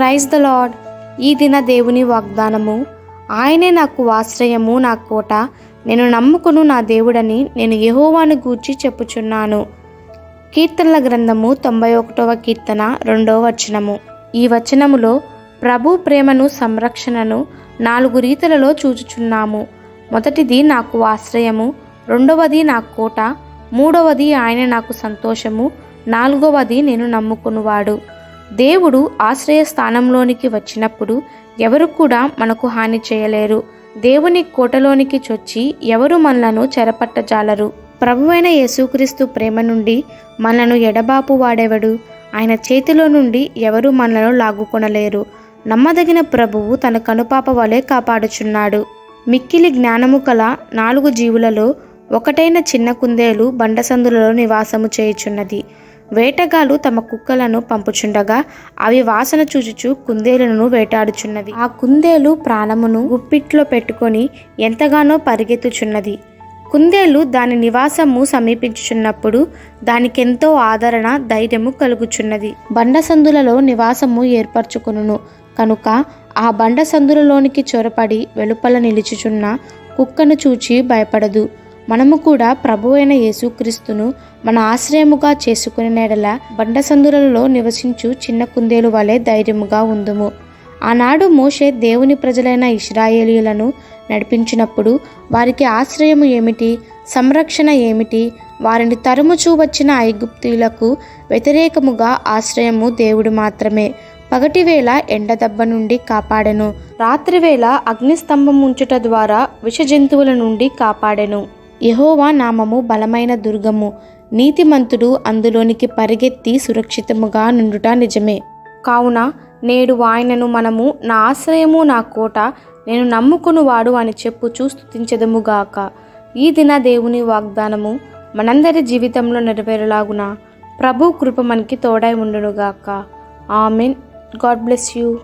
Praise the lord ఈ దిన దేవుని వాగ్దానము ఆయనే నాకు ఆశ్రయము నా కోట. నేను నమ్ముకును నా దేవుడని నేను యహోవాను గూర్చి చెప్పుచున్నాను. కీర్తనల గ్రంథము తొంభై ఒకటవ కీర్తన రెండవ వచనము. ఈ వచనములో ప్రభు ప్రేమను సంరక్షణను నాలుగు రీతులలో చూచుచున్నాము. మొదటిది నాకు ఆశ్రయము రెండవది నా కోట మూడవది ఆయన నాకు సంతోషము నాలుగవది నేను నమ్ముకునివాడు. దేవుడు ఆశ్రయ స్థానంలోనికి వచ్చినప్పుడు ఎవరు కూడా మనకు హాని చేయలేరు. దేవుని కోటలోనికి చొచ్చి ఎవరు మనలను చెరపట్టజాలరు. ప్రభువైన యేసుక్రీస్తు ప్రేమ నుండి మనలను ఎడబాపు వాడెవడు? ఆయన చేతిలో నుండి ఎవరు మనలను లాగుకొనలేరు. నమ్మదగిన ప్రభువు తన కనుపాప వలె కాపాడుచున్నాడు. మిక్కిలి జ్ఞానము కల నాలుగు జీవులలో ఒకటైన చిన్న కుందేలు బండసందులలో నివాసము చేయుచున్నది. వేటగాళ్ళు తమ కుక్కలను పంపుచుండగా అవి వాసన చూచుచు కుందేలును వేటాడుచున్నవి. ఆ కుందేలు ప్రాణమును గుప్పిట్లో పెట్టుకొని ఎంతగానో పరిగెత్తుచున్నది. కుందేలు దాని నివాసము సమీపించుచున్నప్పుడు దానికెంతో ఆదరణ ధైర్యము కలుగుచున్నది. బండసందులలో నివాసము ఏర్పరచుకొనును. కనుక ఆ బండసందులలోనికి చొరపడి వెలుపల నిలుచుచున్న కుక్కను చూచి భయపడదు. మనము కూడా ప్రభు అయిన యేసుక్రీస్తును మన ఆశ్రయముగా చేసుకుని నెడల బండసందులలో నివసించు చిన్న కుందేలు వలె ధైర్యముగా ఉందుము. ఆనాడు మోషే దేవుని ప్రజలైన ఇస్రాయేలీలను నడిపించినప్పుడు వారికి ఆశ్రయము ఏమిటి? సంరక్షణ ఏమిటి? వారిని తరుముచూ వచ్చిన ఐగుప్తులకు వ్యతిరేకముగా ఆశ్రయము దేవుడు మాత్రమే. పగటివేళ ఎండదెబ్బ నుండి కాపాడెను. రాత్రివేళ అగ్నిస్తంభం ఉంచుట ద్వారా విష జంతువుల నుండి కాపాడెను. యహోవా నామము బలమైన దుర్గము. నీతిమంతుడు అందులోనికి పరిగెత్తి సురక్షితముగా నుండుట నిజమే. కావున నేడు ఆయనను మనము నా ఆశ్రయము నా కోట నేను నమ్ముకునివాడు అని చెప్పుచూ స్తుతించదముగాక. ఈ దిన దేవుని వాగ్దానము మనందరి జీవితంలో నెరవేరులాగున. ప్రభు కృప మనకి తోడై ఉండునుగాక. ఆమెన్. God bless you.